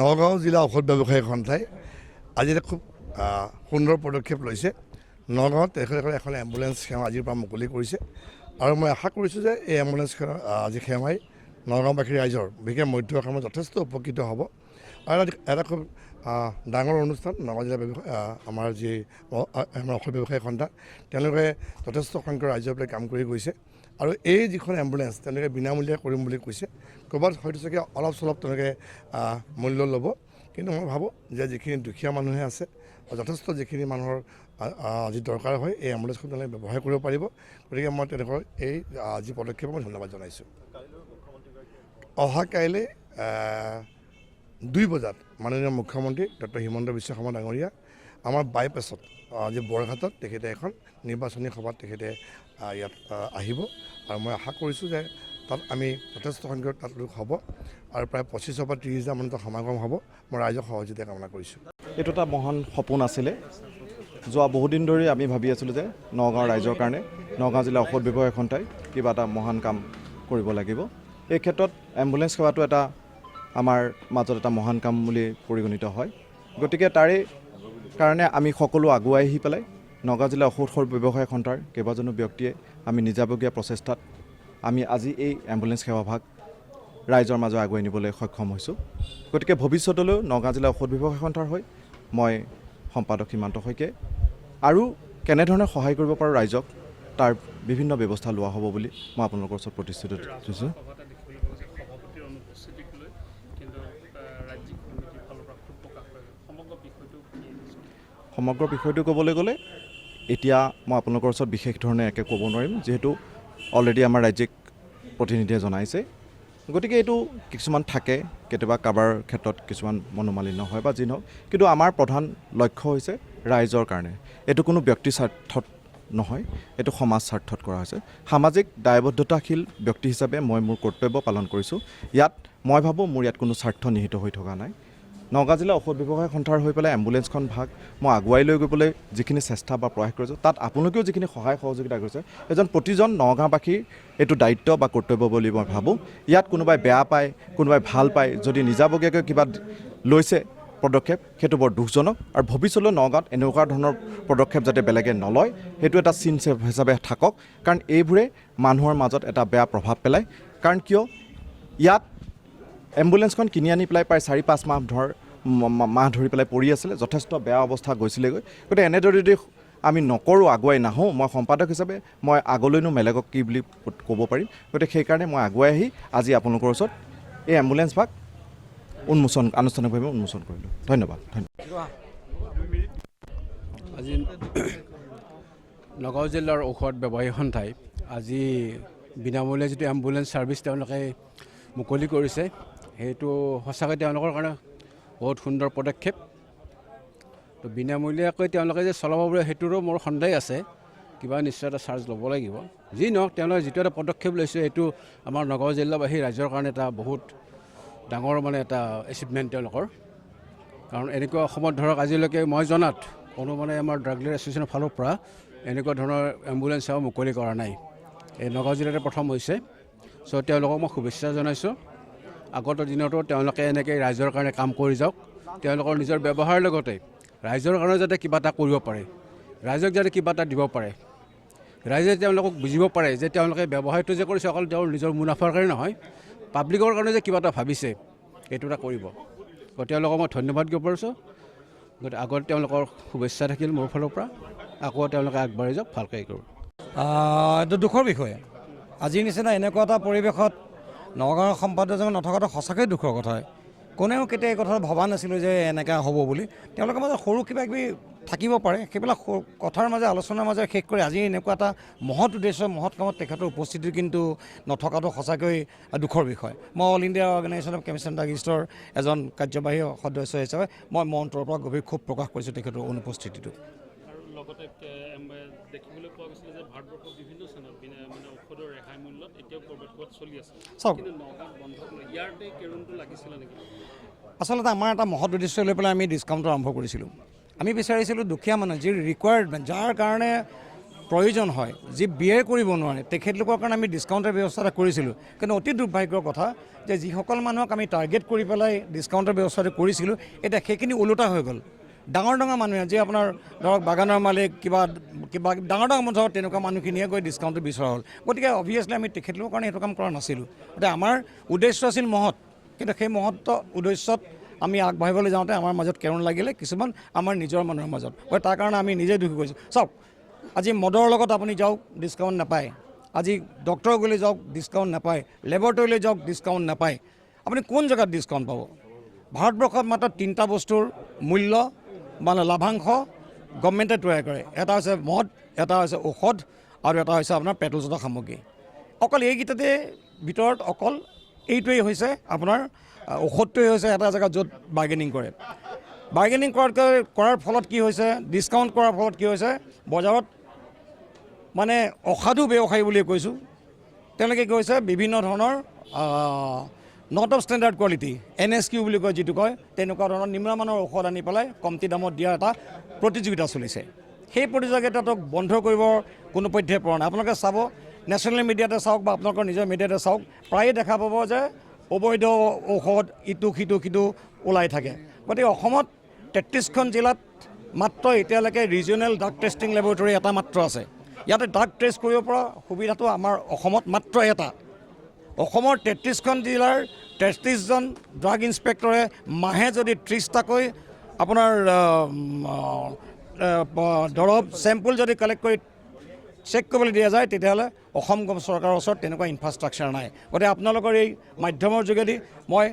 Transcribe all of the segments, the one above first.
নগাঁও জিলা ঔষধ ব্যৱসায়ী সন্থাই আজি এটা খুব সুন্দৰ পদক্ষেপ লৈছে। নগাঁৱত তেখেতসকলে এখন এম্বুলেঞ্চ সেৱা আজিৰ পৰা মুকলি কৰিছে। আৰু মই আশা কৰিছোঁ যে এই এম্বুলেঞ্চ আজি সেৱাই নগাঁওবাসী ৰাইজৰ বিশেষকৈ মধ্য অসমত যথেষ্ট উপকৃত হ'ব। আৰু এটা- খুব ডাঙৰ অনুষ্ঠান, নগাঁও জিলা ব্যৱসায় আমাৰ যি আমাৰ ঔষধ ব্যৱসায়ী সন্থা, তেওঁলোকে যথেষ্ট সংখ্যক ৰাইজৰ কাম কৰি গৈছে। আৰু এই যিখন এম্বুলেঞ্চ তেওঁলোকে বিনামূলীয়া কৰিম বুলি কৈছে ক'ৰবাত হয়তো চাগে অলপ চলপ তেওঁলোকে মূল্য ল'ব। কিন্তু মই ভাবোঁ যে যিখিনি দুখীয়া মানুহে আছে যথেষ্ট যিখিনি মানুহৰ আজি দৰকাৰ হয় এই এম্বুলেঞ্চখন তেওঁলোকে ব্যৱহাৰ কৰিব পাৰিব। গতিকে মই তেওঁলোকৰ এই আহ, যি পদক্ষেপক মই ধন্যবাদ জনাইছোঁ। অহা কাইলৈ দুই বজাত মাননীয় মুখ্যমন্ত্ৰী ডক্টৰ হিমন্ত বিশ্ব শৰ্মা ডাঙৰীয়া আমাৰ বাইপাছত যি বৰঘাটত তেখেতে এখন নিৰ্বাচনী সভাত তেখেতে ইয়াত আহ, আহিব। আৰু মই আশা কৰিছোঁ যে তাত আমি যথেষ্ট সংখ্যক তাত লোক হ'ব আৰু প্ৰায় পঁচিছৰ পৰা ত্ৰিছ হাজাৰ মানৰ সমাগম হ'ব। মই ৰাইজৰ সহযোগিতা কামনা কৰিছোঁ। এইটো এটা মহান সপোন আছিলে। যোৱা বহুদিন ধৰি আমি ভাবি আছিলোঁ যে নগাঁও ৰাইজৰ কাৰণে নগাঁও জিলা ঔষধ ব্যৱসায় সন্থাই কিবা এটা মহান কাম কৰিব লাগিব। এই ক্ষেত্ৰত এম্বুলেঞ্চ সেৱাটো এটা আমাৰ মাজত এটা মহান কাম বুলি পৰিগণিত হয়। গতিকে তাৰে কাৰণে আমি সকলো আগুৱাই আহি পেলাই নগাঁও জিলা ঔষধ ব্যৱসায় সন্থাৰ কেইবাজনো ব্যক্তিয়ে আমি নিজাববীয়া প্ৰচেষ্টাত আমি আজি এই এম্বুলেঞ্চ সেৱাভাগ ৰাইজৰ মাজত আগুৱাই নিবলৈ সক্ষম হৈছোঁ। গতিকে ভৱিষ্যতলৈও নগাঁও জিলা ঔষধ ব্যৱসায় সন্থাৰ হৈ মই সম্পাদক সীমান্ত শইকীয়াই আৰু কেনেধৰণে সহায় কৰিব পাৰোঁ ৰাইজক তাৰ বিভিন্ন ব্যৱস্থা লোৱা হ'ব বুলি মই আপোনালোকৰ ওচৰত প্ৰতিশ্ৰুতি দিছোঁ সভা এটা দেখিবলৈ পোৱা গৈছে সভাপতিৰ অনুপস্থিতিক লৈ কিন্তু ৰাজ্যিক সমিতিৰ ফালৰ পৰা ক্ষোভ প্ৰকাশ কৰে। সমগ্ৰ বিষয়টো সমগ্ৰ বিষয়টো ক'বলৈ গ'লে এতিয়া মই আপোনালোকৰ ওচৰত বিশেষ ধৰণে একে ক'ব নোৱাৰিম যিহেতু অলৰেডি আমাৰ ৰাজ্যিক প্ৰতিনিধিয়ে জনাইছে। গতিকে এইটো কিছুমান থাকে কেতিয়াবা কাৰোবাৰ ক্ষেত্ৰত কিছুমান মনোমালিন্য হয় বা যি নহওক কিন্তু আমাৰ প্ৰধান লক্ষ্য হৈছে ৰাইজৰ কাৰণে। এইটো কোনো ব্যক্তি স্বাৰ্থত নহয়, এইটো সমাজ স্বাৰ্থত কৰা হৈছে। সামাজিক দায়বদ্ধতাশীল ব্যক্তি হিচাপে মই মোৰ কৰ্তব্য পালন কৰিছোঁ। ইয়াত মই ভাবোঁ মোৰ ইয়াত কোনো স্বাৰ্থ নিহিত হৈ থকা নাই। নগাঁও জিলা ঔষধ ব্যৱসায় সন্থাৰ হৈ পেলাই এম্বুলেঞ্চখন ভাগ মই আগুৱাই লৈ গৈ যিখিনি চেষ্টা বা প্ৰয়াস কৰিছোঁ, তাত আপোনালোকেও যিখিনি সহায় সহযোগিতা কৰিছে, এজন প্ৰতিজন নগাঁওবাসীৰ এইটো দায়িত্ব বা কৰ্তব্য বুলি মই ভাবোঁ। ইয়াত কোনোবাই বেয়া পায়, কোনোবাই ভালো পায়, যদি নিজাববীয়াকৈ কিবা লৈছে পদক্ষেপ সেইটো বৰ দুখজনক। আৰু ভৱিষ্যতলৈ নগাঁৱত এনেকুৱা ধৰণৰ পদক্ষেপ যাতে বেলেগে নলয় সেইটো এটা চিন হিচাপে থাকক। কাৰণ এইবোৰে মানুহৰ মাজত এটা বেয়া প্ৰভাৱ পেলায়। কাৰণ কিয়? ইয়াত এম্বুলেঞ্চখন কিনি আনি পেলাই প্ৰায় চাৰি পাঁচ মাহ ধৰ মাহ ধৰি পেলাই পৰি আছিলে যথেষ্ট বেয়া অৱস্থা গৈছিলেগৈ। গতিকে এনেদৰে যদি আমি নকৰোঁ আগুৱাই নাহোঁ মই সম্পাদক হিচাপে মই আগলৈনো বেলেগক কি বুলি ক'ব পাৰিম। গতিকে সেইকাৰণে মই আগুৱাই আহি আজি আপোনালোকৰ ওচৰত এই এম্বুলেঞ্চ ভাগ উন্মোচন আনুষ্ঠানিকভাৱে উন্মোচন কৰিলোঁ। ধন্যবাদ ধন্যবাদ। আজি নগাঁও জিলাৰ ঔষধ ব্যৱসায়ী সন্থাই আজি বিনামূলীয়া যিটো এম্বুলেঞ্চ ছাৰ্ভিচ তেওঁলোকে মুকলি কৰিছে সেইটো সঁচাকৈ তেওঁলোকৰ কাৰণে বহুত সুন্দৰ পদক্ষেপ। তো বিনামূলীয়াকৈ তেওঁলোকে যে চলাব পাৰে সেইটোৰো মোৰ সন্দেহ আছে। কিবা নিশ্চয় এটা চাৰ্জ ল'ব লাগিব। যি নহওক তেওঁলোকে যিটো এটা পদক্ষেপ লৈছে এইটো আমাৰ নগাঁও জিলাবাসী ৰাইজৰ কাৰণে এটা বহুত ডাঙৰ মানে এটা এচিভমেণ্ট তেওঁলোকৰ। কাৰণ এনেকুৱা অসমত ধৰক আজিলৈকে মই জনাত কোনো মানে আমাৰ ড্ৰাগ ডিলাৰ এছ'চিয়েশ্যনৰ ফালৰ পৰা এনেকুৱা ধৰণৰ এম্বুলেঞ্চ সেৱা মুকলি কৰা নাই। এই নগাঁও জিলাতে প্ৰথম হৈছে। চ' তেওঁলোকক মই শুভেচ্ছা জনাইছোঁ। আগত দিনতো তেওঁলোকে এনেকৈ ৰাইজৰ কাৰণে কাম কৰি যাওক। তেওঁলোকৰ নিজৰ ব্যৱহাৰৰ লগতে ৰাইজৰ কাৰণে যাতে কিবা এটা কৰিব পাৰে। ৰাইজক যাতে কিবা এটা দিব পাৰে। ৰাইজে তেওঁলোকক বুজিব পাৰে যে তেওঁলোকে ব্যৱসায়টো যে কৰিছে অকল তেওঁৰ নিজৰ মুনাফাৰ কাৰণে নহয় পাব্লিকৰ কাৰণে যে কিবা এটা ভাবিছে সেইটো এটা কৰিব। গতিকে তেওঁলোকক মই ধন্যবাদ পাৰিছোঁ। গতিকে আগত তেওঁলোকৰ শুভেচ্ছা থাকিল মোৰ ফালৰ পৰা। আকৌ তেওঁলোকে আগবাঢ়ি যাওক ভালকৈ কৰোঁ এইটো দুখৰ বিষয়। আজিৰ নিচিনা এনেকুৱা এটা পৰিৱেশত নগাঁৱৰ সম্পাদকজন নথকাটো সঁচাকৈ দুখৰ কথা কোনেও কেতিয়া এই কথা ভবা নাছিলোঁ যে এনেকুৱা হ'ব বুলি। তেওঁলোকৰ মাজত সৰু কিবা কিবি থাকিব পাৰে। সেইবিলাক কথাৰ মাজে আলোচনাৰ মাজে শেষ কৰি আজি এনেকুৱা এটা মহৎ উদ্দেশ্য মহৎ কামত তেখেতৰ উপস্থিতি কিন্তু নথকাটো সঁচাকৈ দুখৰ বিষয়। মই all India organisation of chemists and ড্ৰাগিষ্টৰ এজন কাৰ্যবাহী সদস্য হিচাপে মই মন্ত্ৰৰ পৰা গভীৰ ক্ষোভ প্ৰকাশ কৰিছোঁ তেখেতৰ অনুপস্থিতিটো। আৰু লগতে দেখিবলৈ পোৱা গৈছিলে যে ভাৰতবৰ্ষৰ বিভিন্ন স্থানত মানে ঔষধৰ ৰেহাই মূল্যত এতিয়াও ক'ৰবাত ক'ৰবাত চলি আছে। চাওক। কিন্তু নগাঁৱত বন্ধ কৰিলে ইয়াতে কেৰুণটো লাগিছিলে নেকি? আচলতে আমাৰ এটা মহৎ উদ্দেশ্য লৈ পেলাই আমি ডিছকাউণ্টটো আৰম্ভ কৰিছিলোঁ। আমি বিচাৰিছিলোঁ দুখীয়া মানুহ যি ৰিকুৱাৰমেণ্ট যাৰ কাৰণে প্ৰয়োজন হয় যি বিয়াৰ কৰিব নোৱাৰে তেখেতলোকৰ কাৰণে আমি ডিছকাউণ্টৰ ব্যৱস্থা এটা কৰিছিলোঁ। কিন্তু অতি দুৰ্ভাগ্যৰ কথা যে যিসকল মানুহক আমি টাৰ্গেট কৰি পেলাই ডিছকাউণ্টৰ ব্যৱস্থাটো কৰিছিলোঁ এতিয়া সেইখিনি ওলোটা হৈ গ'ল। ডাঙৰ ডাঙৰ মানুহে যি আপোনাৰ ধৰক বাগানৰ মালিক কিবা কিবা ডাঙৰ ডাঙৰ ধৰক তেনেকুৱা মানুহখিনিয়ে গৈ ডিছকাউণ্টটো বিচৰা হ'ল। গতিকে অভিয়াছলি আমি তেখেতলোকৰ কাৰণে সেইটো কাম কৰা নাছিলোঁ। গতিকে আমাৰ উদ্দেশ্য আছিল মহৎ। কিন্তু সেই মহত্ব উদ্দেশ্যত আমি আগবাঢ়িবলৈ যাওঁতে আমাৰ মাজত কেৰুণ লাগিলে, কিছুমান আমাৰ নিজৰ মানুহৰ মাজত। গতিকে তাৰ কাৰণে আমি নিজে দুখী কৰিছোঁ চাওক, আজি মদৰ লগত আপুনি যাওক ডিছকাউণ্ট নাপায়। আজি ডক্টৰ গ'লে যাওক ডিছকাউণ্ট নাপায়। লেবৰেটৰীলৈ যাওক ডিছকাউণ্ট নাপায়। আপুনি কোন জেগাত ডিছকাউণ্ট পাব? ভাৰতবৰ্ষত মাত্ৰ তিনিটা বস্তুৰ মূল্য মানে লাভাংশ গভমেণ্টে তৈয়াৰ কৰে। এটা হৈছে মদ, এটা হৈছে ঔষধ, আৰু এটা হৈছে আপোনাৰ পেট্ৰলজাত সামগ্ৰী। অকল এইকেইটাতে ভিতৰত অকল এইটোৱেই হৈছে আপোনাৰ ঔষধটোৱেই হৈছে এটা জেগাত য'ত বাৰ্গেনিং কৰে। বাৰ্গেনিং কৰাতকৈ কৰাৰ ফলত কি হৈছে ডিছকাউণ্ট কৰাৰ ফলত কি হৈছে বজাৰত মানে অসাধু ব্যৱসায়ী বুলিয়ে কৈছোঁ। তেওঁলোকে কি হৈছে বিভিন্ন ধৰণৰ not of standard quality N S Q বুলি কয় যিটো কয় তেনেকুৱা ধৰণৰ নিম্নমানৰ ঔষধ আনি পেলাই কমটি দামত দিয়াৰ এটা প্ৰতিযোগিতা চলিছে। সেই প্ৰতিযোগিতাটোক বন্ধ কৰিবৰ কোনো পধ্যে পৰা নাই। আপোনালোকে চাব নেশ্যনেল মিডিয়াতে চাওক বা আপোনালোকৰ নিজৰ মিডিয়াতে চাওক, প্ৰায়ে দেখা পাব যে অবৈধ ঔষধ ইটো সিটো সিটো ওলাই থাকে। গতিকে অসমত তেত্ৰিছখন জিলাত মাত্ৰ এতিয়ালৈকে ৰিজনেল ড্ৰাগ টেষ্টিং লেবৰেটৰী এটা মাত্ৰ আছে। ইয়াতে ড্ৰাগ টেষ্ট কৰিব পৰা সুবিধাটো আমাৰ অসমত মাত্ৰ এটা। অসমৰ তেত্ৰিছখন জিলাৰ তেত্ৰিছজন ড্ৰাগ ইনস্পেক্টৰে মাহে যদি ত্ৰিছটাকৈ আপোনাৰ দৰৱ চেম্পুল যদি কালেক্ট কৰি চেক কৰিবলৈ দিয়া যায় তেতিয়াহ'লে অসম চৰকাৰৰ ওচৰত তেনেকুৱা ইনফ্ৰাষ্ট্ৰাকচাৰ নাই। গতিকে আপোনালোকৰ এই মাধ্যমৰ যোগেদি মই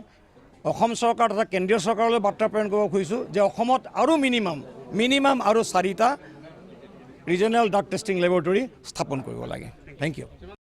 অসম চৰকাৰ তথা কেন্দ্ৰীয় চৰকাৰলৈ বাৰ্তা প্ৰেৰণ কৰিব খুজিছোঁ যে অসমত আৰু মিনিমাম মিনিমাম আৰু চাৰিটা ৰিজনেল ড্ৰাগ টেষ্টিং লেবৰেটৰী স্থাপন কৰিব লাগে। Thank U